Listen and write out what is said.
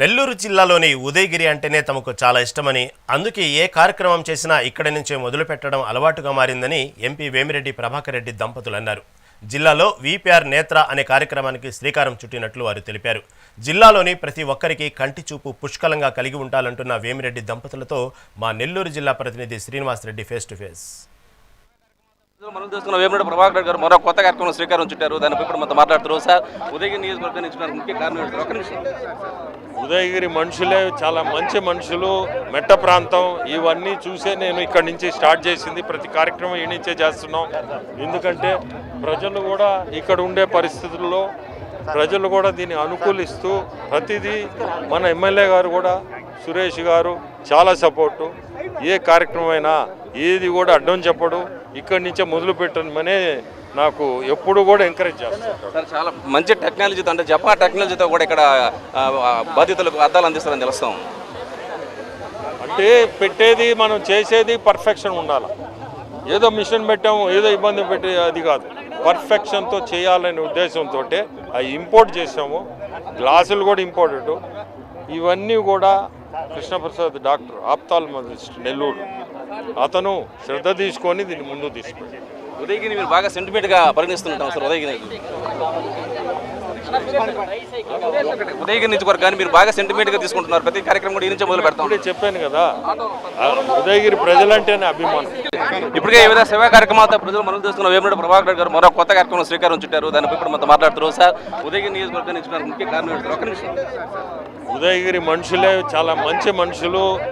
నెల్లూరు జిల్లాలోని ఉదయగిరి అంటేనే తమకు చాలా ఇష్టమని అందుకే ఏ కార్యక్రమం చేసినా ఇక్కడి నుంచే మొదలుపెట్టడం అలవాటుగా మారిందని ఎంపీ వేమిరెడ్డి ప్రభాకర్ రెడ్డి దంపతులు అన్నారు. జిల్లాలో వీపీఆర్ నేత్ర అనే కార్యక్రమానికి శ్రీకారం చుట్టినట్లు వారు తెలిపారు. జిల్లాలోని ప్రతి ఒక్కరికి కంటి చూపు పుష్కలంగా కలిగి ఉండాలంటున్న వేమిరెడ్డి దంపతులతో మా నెల్లూరు జిల్లా ప్రతినిధి Srinivas Reddy face to face. మనం చూసుకున్న వేమిరెడ్డి ప్రభాకర్ రెడ్డి గారు మరో కొత్త కార్యక్రమం శ్రీకారం చుట్టారు. దానిపై ఇప్పుడు మనతో మాట్లాడుతున్నారు. సార్ ఉదయగిరి నియోజకవర్గం నుంచి ముఖ్య కారణం నిమిషం. ఉదయగిరి మనుషులే చాలా మంచి మనుషులు. మెట్ట ప్రాంతం ఇవన్నీ చూసే నేను ఇక్కడి నుంచి స్టార్ట్ చేసింది. ప్రతి కార్యక్రమం ఈ నుంచే చేస్తున్నాం. ఎందుకంటే ప్రజలు కూడా ఇక్కడ ఉండే పరిస్థితుల్లో ప్రజలు కూడా దీన్ని అనుకూలిస్తూ ప్రతిదీ మన ఎమ్మెల్యే గారు కూడా సురేష్ గారు చాలా సపోర్టు. ఏ కార్యక్రమం అయినా ఏది కూడా అడ్డం చెప్పడు. ఇక్కడి నుంచే మొదలు పెట్టమనే నాకు ఎప్పుడు కూడా ఎంకరేజ్ చేస్తారు. సార్ చాలా మంచి టెక్నాలజీతో అంటే జపా టెక్నాలజీతో కూడా ఇక్కడ బాధితులకు అద్దాలు అందిస్తారని తెలుస్తాం. అంటే పెట్టేది మనం చేసేది పర్ఫెక్షన్ ఉండాలి? ఏదో మిషన్ పెట్టాము ఏదో ఇబ్బంది పెట్టి అది కాదు. పర్ఫెక్షన్తో చేయాలనే ఉద్దేశంతో అవి ఇంపోర్ట్ చేసాము గ్లాసులు కూడా ఇంపోర్టెడ్ ఇవన్నీ కూడా కృష్ణప్రసాద్ డాక్టర్ ఆప్తాల్మజిస్ట్ నెల్లూరు. అతను శ్రద్ధ తీసుకొని దీన్ని ముందు తీసుకెళ్ళాడు ఉదయగిరి మీరు బాగా సెంటిమెంట్గా పరిగణిస్తుంటాం సార్ ఉదయగిరి ఉదయగిరి నియోజకవర్గాన్ని మీరు బాగా సెంటిమెంట్గా తీసుకుంటున్నారు. ప్రతి కార్యక్రమం కూడా ఈ నుంచే మొదలు పెడతాం చెప్పాను కదా ఉదయగిరి ప్రజలంటేనే అభిమానం. ఇప్పటికే వివిధ సేవా కార్యక్రమాలతో ప్రజలు మనం చూస్తున్న వేమిరెడ్డి ప్రభాకర్ గారు మరో కొత్త కార్యక్రమం శ్రీకారం చుట్టారు. దానిపై ఇప్పుడు మనతో మాట్లాడుతున్నారు. సార్ ఉదయగిరి నియోజకవర్గం నుంచి ముఖ్య కారణం ఒక నిమిషం ఉదయగిరి మనుషులే చాలా మంచి మనుషులు.